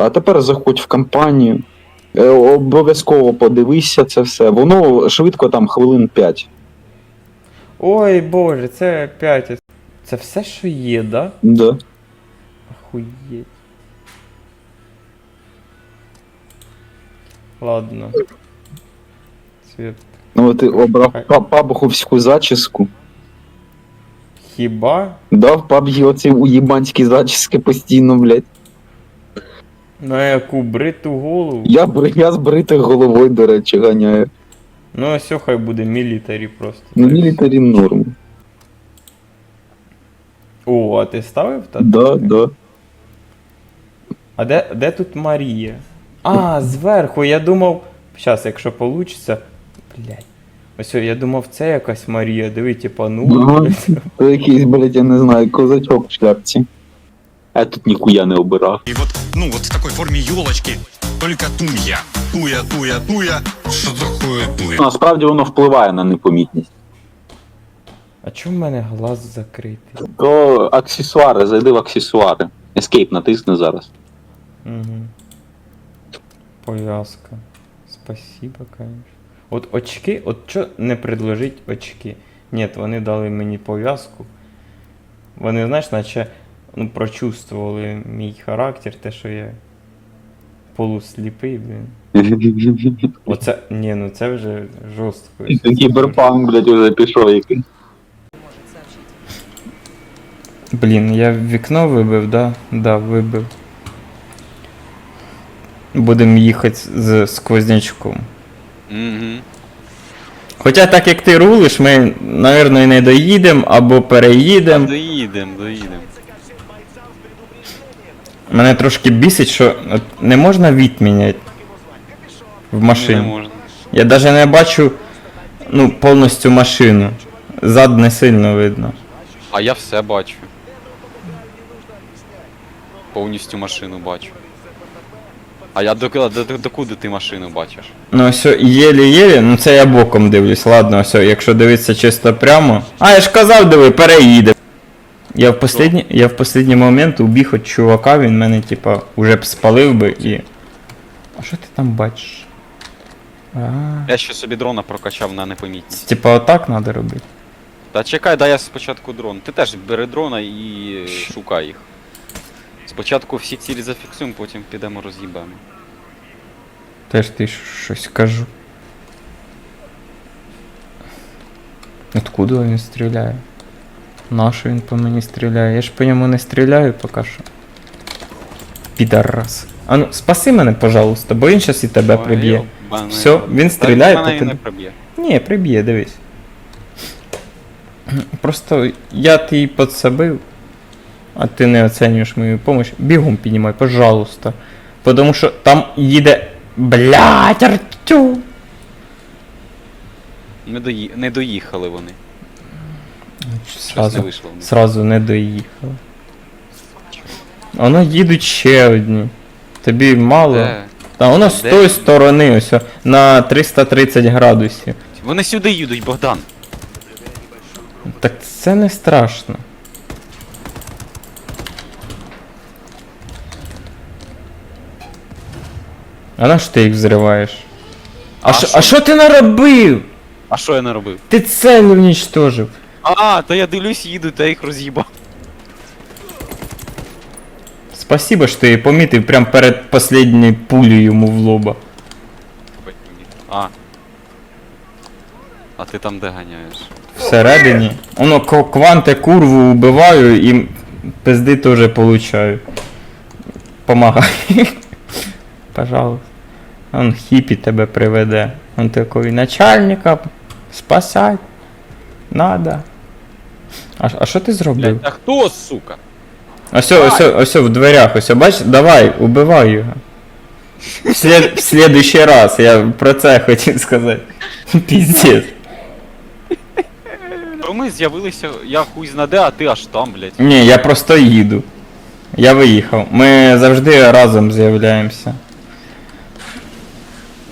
А тепер заходь в компанію. Е, Обов'язково подивися це все. Воно швидко там хвилин 5. Ой боже, це опять. Це все, що є, да? Да. Охуєть. Ладно. Свет. Ну ти обрав па- пабуховську зачіску. Хіба? Да, в пабгі оці уєбанські зачіски постійно, блядь. На яку бриту голову? Я, бр- я з бритою головою, до речі, ганяю. Ну ось хай буде мілітарі просто. Ну, мілітарі норм. О, а ти ставив та? Да, да. А де, де тут Марія? А, зверху, я думав. Щас, якщо получиться. Блять. Ось я думав, це якась Марія, диви, типа, ну. Ага. Це якийсь, блядь, я не знаю, козачок в шляпці. Я тут ніхуя не обирав. И вот, ну вот в такой форме елочки, только туя. Туя, туя, туя. Что такое туя? Насправді воно впливає на непомітність. А чому в мене глаз закритий? То аксесуари, зайди в аксесуари. Escape натисни зараз. Угу. Пов'язка. Спасибо, конечно. От очки, от що не предложить очки? Ні, вони дали мені пов'язку. Вони, знаєш, наче ну, прочувствували мій характер, те, що я полусліпий, блін. Оце. Ні, ну це вже жорстко. Кіберпанк, блядь, уже пішов який. Блін, я вікно вибив, да? Да, вибив. Будемо їхати з сквознячком. Угу. Хоча так як ти рулиш, ми, і не доїдемо або переїдемо. Доїдем, доїдем. Мене трошки бісить, що от не можна відміняти в Не машині. можна. Я навіть не бачу ну, повністю машину. Зад не сильно видно. А я все бачу. Повністю машину бачу. А я до, до, до, докуди ти машину бачиш? Ну ось єлі-єлі, ну це я боком дивлюсь, ладно, ось, якщо дивитися чисто прямо. А, я ж казав, диви, переїде. Я в последній, я в последній момент убіг від чувака, він мене, типа, уже б спалив би і. А що ти там бачиш? А, Я ще собі дрона прокачав на непомітність. типа отак треба робити. Та чекай, дай я спочатку дрон. Ти теж бери дрона і е, шукай їх. Спочатку всі цілі зафіксуємо, потім підемо роз'їбемо. Теж ти щось кажу. Откуда він стріляє? Нащо він по мені стріляє? Я ж по ньому не стріляю поки що. Підарас. А ну, спаси мене, пожалуйста, бо він щас і тебе приб'є. Все, він стріляє по приб'є. Ні, приб'є, дивись. Просто я ти підсобив, а ти не оцінюєш мою допомогу. Бігом піднімай, пожалуйста. Потому що там їде. Блять, Артю! Не, дої... не доїхали вони. Щось не Сразу, вийшло в них. сразу не доїхав. Воно їдуть ще одні. Тобі мало. Де? Та воно з Де? тої сторони, ось о, на 330 градусів. Вони сюди їдуть, Богдан. Так це не страшно. А на що ти їх взриваєш? А А що що? а що ти наробив? А що я не робив? Ти цель уничтожив. А, та я дивлюсь, їдуть, та їх роз'їбав. Спасибо, що ти помітив прямо перед последньою пулею йому в лоба. А. А ти там де ганяєш? Всередині. Воно к- кванти курву убиваю і пизди теж получаю. Помагай. Пожалуйста. Он хіпі тебе приведе. Он такий начальника спасать. Надо. А, а що ти зробив? Блять, а хто, сука? Ось, ось, ось в дверях, ось, бач, давай, убивай його. В, след, в следующий раз, я про це хотів сказати. Піздець. То ми з'явилися, я хуй знаде, а ти аж там, блять. Ні, я просто їду. Я виїхав. Ми завжди разом з'являємося.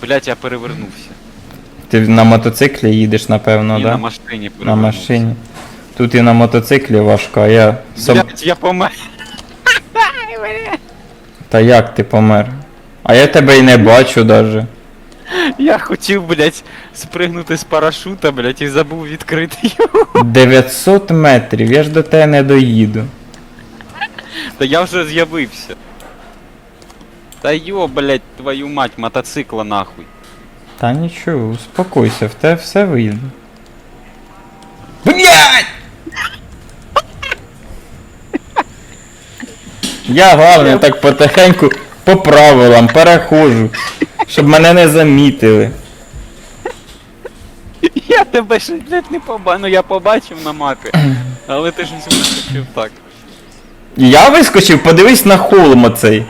Блять, я перевернувся. Ти на мотоциклі їдеш, напевно, І да? на машині на перевернувся. машині. Тут і на мотоциклі важко, а я. Соб... Блять, я помер. Та як ти помер? А я тебе і не бачу даже. Я хотів, блядь, спригнути з парашута, блядь, і забув відкрити його. 900 метрів, я ж до тебе не доїду. Та я вже з'явився. Та йо, блядь, твою мать, мотоцикла нахуй. Та нічого, успокойся, в тебе все вийде. Блять! Я головне так потихеньку по правилам перехожу, щоб мене не замітили. Я тебе ще, блядь, не побачив. Ну я побачив на мапі. Але ти ж не вискочив так. Я вискочив, подивись на холм оцей.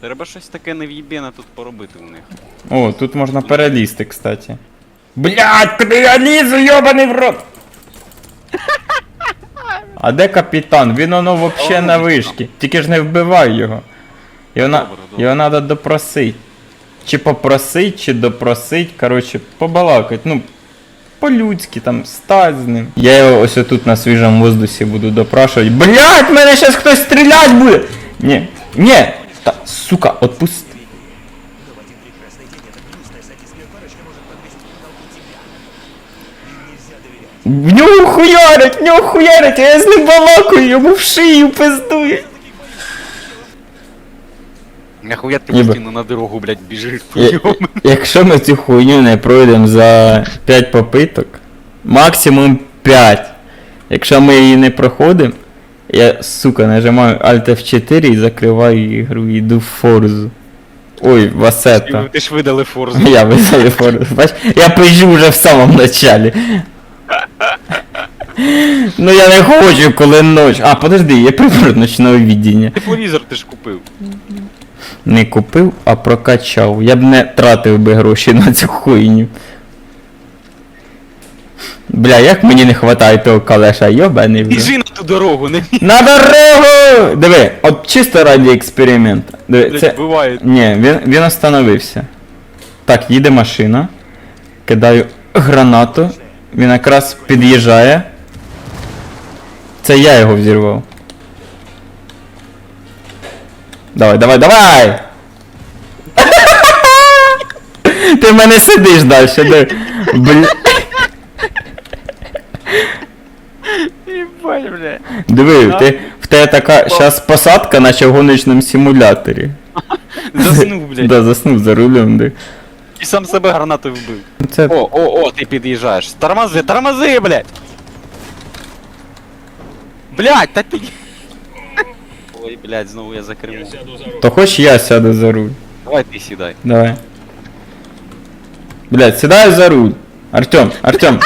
Треба щось таке нев'єбєне тут поробити у них. О, тут можна перелізти, кстати. Блять, куди я лізу, йобаний в рот! А де капітан? Він воно вообще на вишки. Тільки ж не вбивай його. Його, на... Надо допросить. Чи попросить, чи допросить, коротше, побалакать. Ну, по-людськи там, стать з ним. Я його ось тут на свіжому воздусі буду допрашувати. Блять, мене зараз хтось стріляти буде! Ні, ні, та, сука, отпусти. В нього хуярить, в нього хуярить, а я з ним балакаю, йому в шию пиздує. Нахуя ти Ніби. постійно на дорогу, блядь, біжиш Я- хуйом. Якщо ми цю хуйню не пройдемо за 5 попиток, максимум 5. Якщо ми її не проходимо, я, сука, нажимаю Alt F4 і закриваю ігру і йду в форзу. Ой, в Асета. Ти ж видали форзу. Я визвали форзу. Бач, я пижу вже в самому началі. Ну я не хочу, коли ноч. А, подожди, є прибор ночного віддіння. Тепловізор ти ж купив. Не купив, а прокачав. Я б не тратив би гроші на цю хуйню. Бля, як мені не хватає того калеша, йобаний вже. Біжи на ту дорогу, не На дорогу! Диви, от чисто раді експерименту. Диви, це... буває. Ні, він, він остановився. Так, їде машина. Кидаю гранату. Він якраз під'їжджає. Це я його взірвав. Давай, давай, давай! Ти в мене сидиш далі, диви. Бля. Єбать, бля. Диви, в те, в тебе така щас посадка, наче в гоночному симуляторі. Заснув, блядь. Да, заснув за рулем, диви. І сам себе гранатою вбив. Це О, о, о, ти під'їжджаєш. Тормози, тормози, блядь! Блядь, та ти... Ой, блядь, знову я за кермо. То хоч я сяду за руль. Давай ти сідай. Давай. Блять, сідаю за руль. Артем, Артем,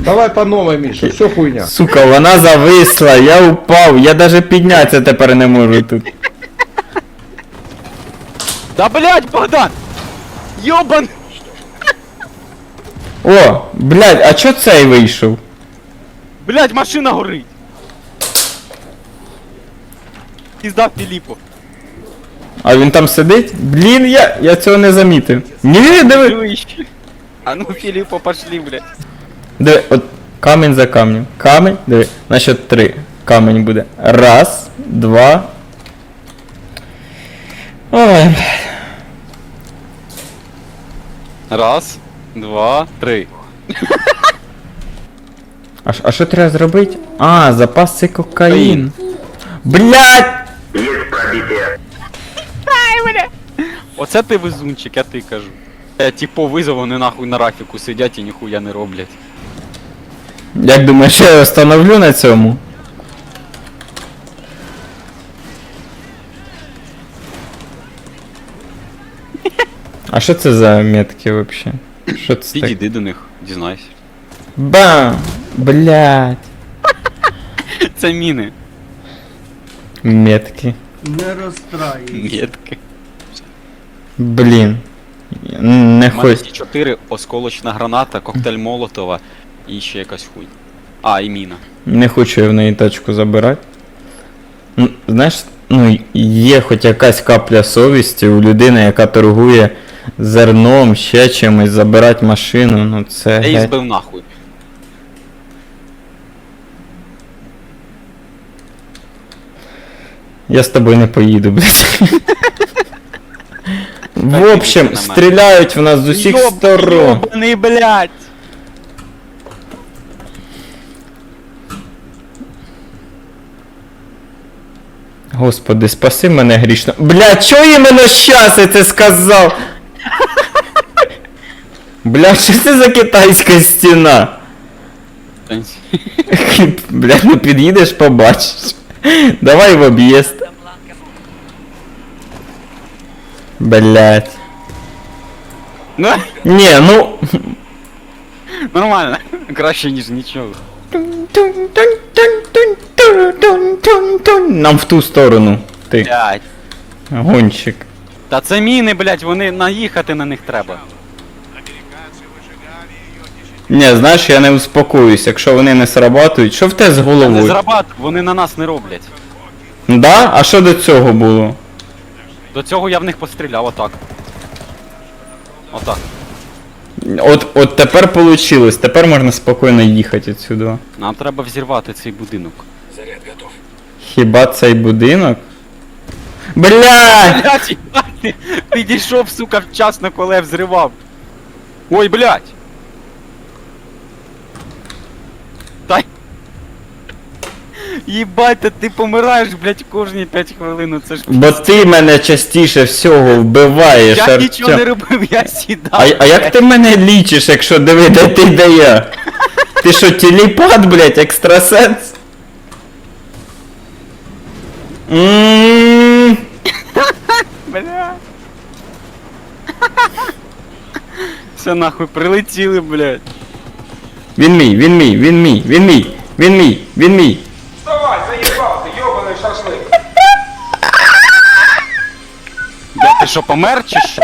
Давай по новой, Миша, все хуйня. сука, вона зависла, я упав, я даже піднятися тепер не можу тут. Да блядь, Богдан! Йобан! О, блять, а чо цей вийшов? Блядь, машина горить! Пізда Філіппо. А він там сидить? Блін, я, я цього не замітив. Ні, диви. Чуєш? А ну Філіппо, пошли, блядь. Диви, от камінь за камнем. Камінь, диви, на счет три. Камінь буде. Раз, два. Ой, блядь. Раз, два, три. А, ш- а що треба зробити? А, запасти кокаїн. Блять! Оце ти везунчик, я ти кажу. Я типу визов, вони нахуй на рафіку сидять і ніхуя не роблять. Як думаєш, я його встановлю на цьому? А що це за метки вообще? Що це так? Підійди до них, дізнайся. Бам! Блять. Це міни. Метки. Не розстраюй. Метки. Блін. Не У мене чотири осколочна граната, коктейль Молотова і ще якась хуй. А, і міна. Не хочу я в неї тачку забирати. Ну, знаєш, ну є хоч якась капля совісті у людини, яка торгує зерном, ще чимось, забирати машину, ну це. Я геть. збив нахуй. Я з тобою не поїду, блядь. В общем, стріляють в нас з усіх сторон. Йобаний, блядь! Господи, спаси мене грішно. Бля, чого іменно щас я це сказав? Бля, що це за китайська стіна? Бля, ну під'їдеш, побачиш. Давай в об'їзд. Блять. Ну, Ні, ну. нормально. Краще, ніж нічого. Нам в ту сторону. Ти, гонщик. Та це міни, блядь, вони наїхати на них треба. Ні, знаєш, я не успокоюсь, якщо вони не срабатують. Що в те з Не головою? зрабат, вони на нас не роблять. Да? А що до цього було? До цього я в них постріляв, отак. Отак. От, от тепер получилось, тепер можна спокійно їхати відсюди. Нам треба взірвати цей будинок. Заряд готов. Хіба цей будинок? Бля! Блять, їбать, ти підійшов, сука, вчасно, коли я взривав. Ой, блять. Та й- Їбать, та ти помираєш, блять, кожні 5 хвилин, ну це ж. Бо ти мене частіше всього вбиваєш, Я Артем. нічого не робив, я сідав. А, а як ти мене лічиш, якщо диви, де ти де я? Ти що, телепат, блять, екстрасенс? Ммм. Бля. Все нахуй прилетіли, блядь. Він мій, він мій, він мій, він мій, він мій, він мій. Ти що, помер чи що?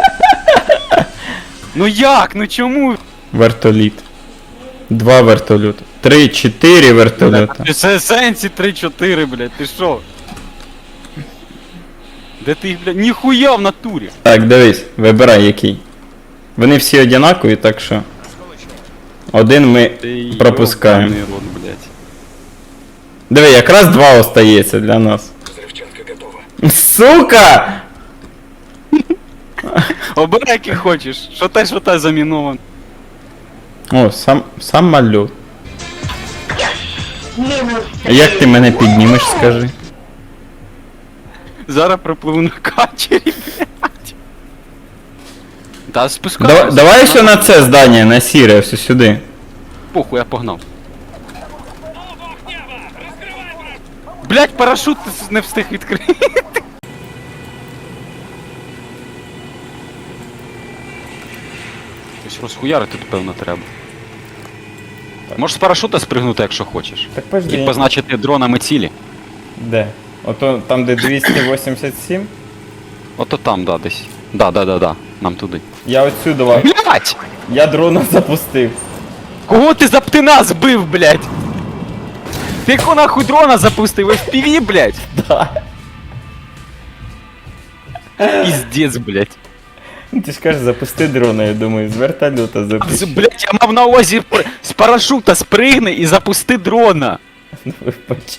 Ну як? Ну чому? Вертоліт. Два вертольоти. Три, чотири вертольота. Ти це сенсі 3-4, блядь, ти що? Де ти їх, блядь, ніхуя в натурі. Так, дивись, вибирай який. Вони всі однакові, так що. Один ми Ти пропускаємо. йобаний рот, блядь. Диви, якраз два остається для нас. Сука! Обирай, який хочеш. Що те, що те заміновано. О, сам, сам малюк. А Як ти мене піднімеш, скажи? Зараз припливу на катері, блядь. Та спускайся. Да, давай ще на це здання, на сіре, все сюди. Похуй, я погнав. Блять, парашут не встиг відкрити. Щось розхуярити тут, певно, треба. Можеш з парашута спригнути, якщо хочеш. Так І пожди. позначити дронами цілі. Де? Ото там, де 287? Ото там, да, десь. Да, да, да, да. Нам туди. Я отсюди. ва- Блять! Я дрона запустив. Кого ти за птина збив, блять? Ти яку нахуй дрона запустив? FPV, блять? Да. Піздець, блять. Ти ж кажеш, запусти дрона, я думаю, з вертольота запусти. Блять, я мав на увазі пр- з парашута спригни і запусти дрона. Вибач.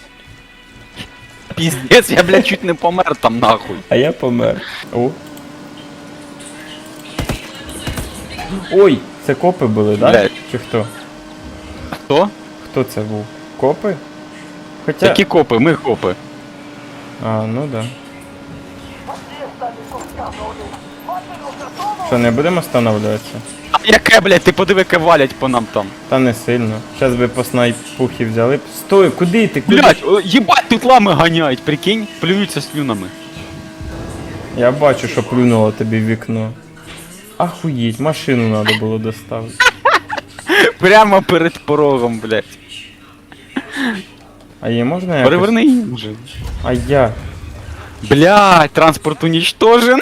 Піздець, я, блядь, чуть не помер там нахуй. А я помер. О. Ой, це копи були, да? Блядь. Чи хто? Хто? Хто це був? Копи? Хоча. Які копи? Ми копи. А, ну да. Що, не будемо останавливатися? А яке, блядь, ти подиви, яке валять по нам там. Та не сильно. Зараз би по снайпухі взяли б. Стой, куди ти? Куди? Блять, їбать, тут лами ганяють, прикинь, плюються слюнами. Я бачу, що плюнуло тобі в вікно. Ахуєть, машину треба було доставити. Прямо перед порогом, блядь. А її можна якось? Переверни її, може. А я. Блядь, транспорт уничтожен.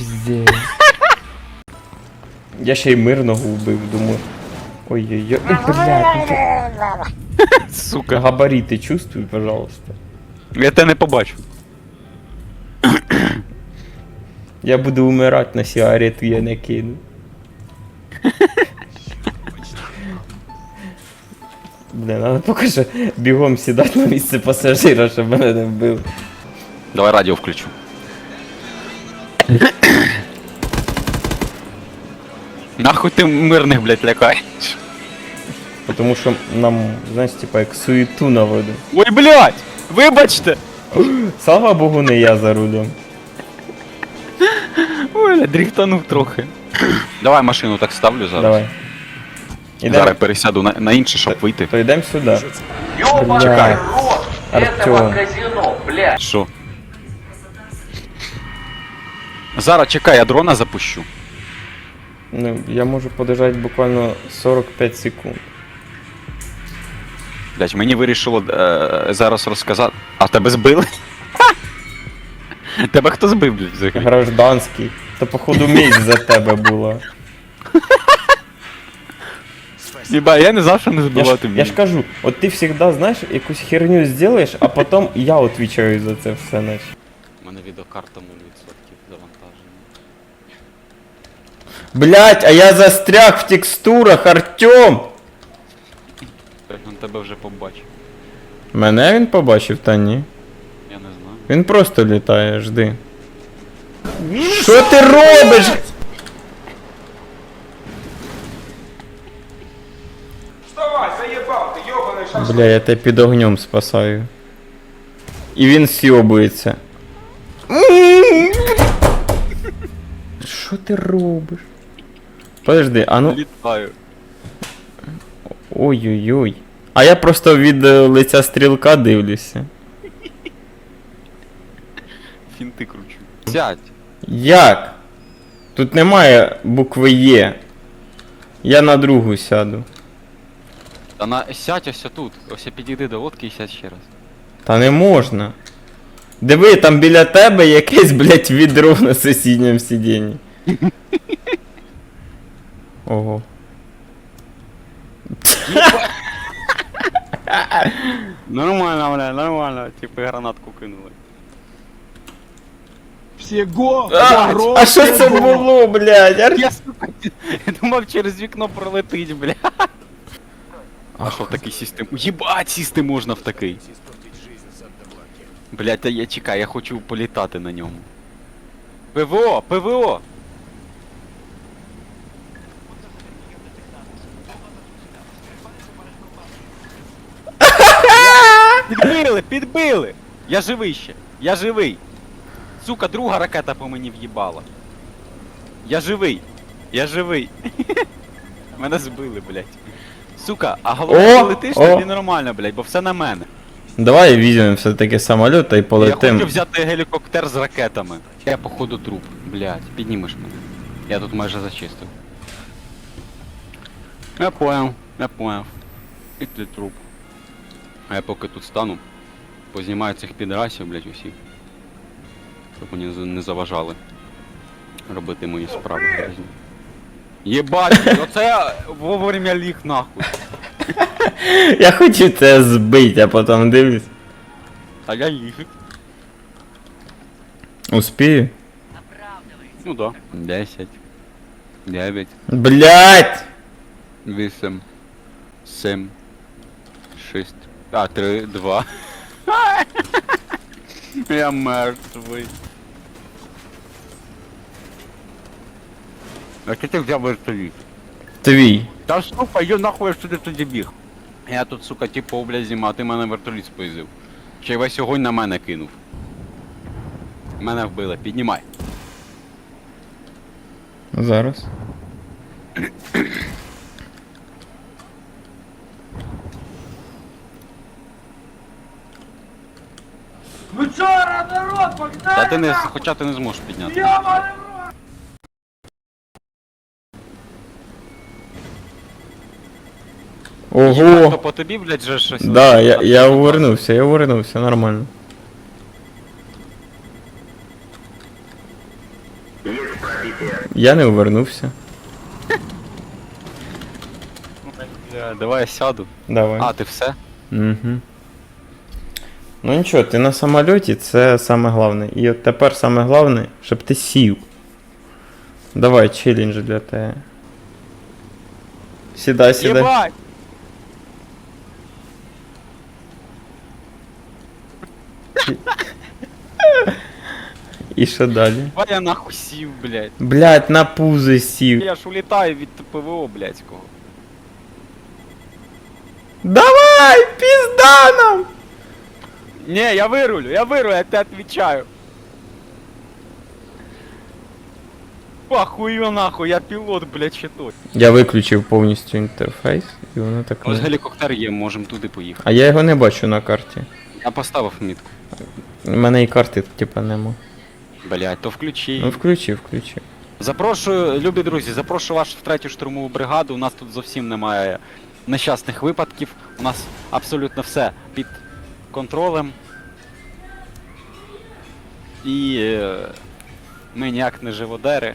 Ой, Я ще й мирного вбив, думаю. Ой-ой-ой. Ой, блядь. Сука. Габарити чувствуй, пожалуйста. Я тебе не побачу. Я буду умирати на сигарету, я не кину. Блін, але поки що бігом сідати на місце пасажира, щоб мене не вбили. Давай радіо включу. Нахуй ти мирних, блядь, лякаєш? Тому що нам, знаєш, типа як суету наводить. Ой, блядь! Вибачте! Слава Богу, не я за рулем. Ой, бля, дріфтанув трохи. Давай машину так ставлю зараз. Давай. Ідем. Зараз пересяду на, на інше, щоб вийти. То йдемо сюди. Ёбаный Чекай. рот этого Артем. казино, блядь. Що? Зараз чекай, я дрона запущу. Ну, я можу подержати буквально 45 секунд. Блять, мені вирішило е, зараз розказати. А тебе збили? Тебе хто збив, блядь, взагалі? Гражданський. То походу місць за тебе була. Єба, я не знав, що не Я ж, збивати я ж кажу, от ти завжди знаєш, якусь херню зробиш, а потім я відповідаю за це все, наче. У мене відеокарта 0% Блять, а я застряг в текстурах, Артем! Він тебе вже побачив. Мене він побачив, та ні. Я не знаю. Він просто літає, жди. Що ти робиш? Вставай, заебал ты, ёбаный шашлык. Бля, я тебе під огнем спасаю. І він сьобується. Що ти робиш? Подожди, а ну. Літаю. Ой-ой-ой. А я просто від е, лиця стрілка дивлюся. Фінти кручу. Сядь. Як? Тут немає букви Є. Я на другу сяду. Та на сядь ось тут. Ось підійди до лодки і сядь ще раз. Та не можна. Диви, там біля тебе якесь, блять, відро на сусідньому сидінні. Ого. Нормально, бля, нормально. Типу гранатку кинули. А, а що це було, блядь? Ар... Я сука, я думав через вікно пролетить, бля. А що в такий систем? Єбать, сісти можна в такий. Блять, та я чекай, я хочу політати на ньому. ПВО, ПВО! Підбили, підбили! Я живий ще, я живий. Сука, друга ракета по мені в'їбала. Я живий. Я живий. Мене збили, блядь. Сука, а головне, О, ти летиш, о. тоді нормально, блядь, бо все на мене. Давай візьмемо все-таки самоліт та й Я полетим. хочу взяти гелікоптер з ракетами. Я походу труп. Блядь, піднімеш мене. Я тут майже зачистив. Я понял, я понял. І ти труп. А я поки тут стану, познімаю цих підрасів, блядь, усіх. Щоб мені не заважали робити мої справи грязні. Єбать, оце я вовремя ліг нахуй. Я хочу це збити, а потім дивлюсь. А я ліг. Успію? Ну да. Десять. Дев'ять. Блять! Вісім. Сім. Шість. А, три, два. Я мертвий. А ти ти взяв вертоліт? Твій. Та сука, йо нахуй я ж туди тоді біг. Я тут, сука, типу, блядь, зима, а ти мене вертоліт споїзив. Ще й весь огонь на мене кинув. Мене вбили, піднімай. Зараз. Ну чё, народ, погнали Та ти не, нахуй! хоча ти не зможеш підняти. Ёбаный рот! Єбать, Ого! то по тобі, блядь, же щось. Да, я, я увернувся, я увернувся, нормально. Я не увернувся. Бля, Давай я сяду. Давай. А, ти все? Угу. Ну нічого, ти на самольоті, це саме головне. І от тепер саме головне, щоб ти сів. Давай, челлендж для тебе. Сідай, сідай. Єбать! І що далі? Давай я нахуй сів, блядь. Блять, на пузи сів. Я ж улітаю від ПВО, блядського. Давай, піздана! Не, я вирулю, я вирулю, я тебе отвечаю. Ахую нахуй, я пілот, блядь, ще той. Я виключив повністю інтерфейс, і воно так. Ось не- гелікоптер є, можемо туди поїхати. А я його не бачу на карті. Я поставив мітку. У мене і карти типа нема. Блядь, то включи. Ну включив, включив. Запрошую, любі друзі, запрошую вас в третю штурмову бригаду. У нас тут зовсім немає нещасних випадків. У нас абсолютно все під контролем. І е, ми ніяк не живодери.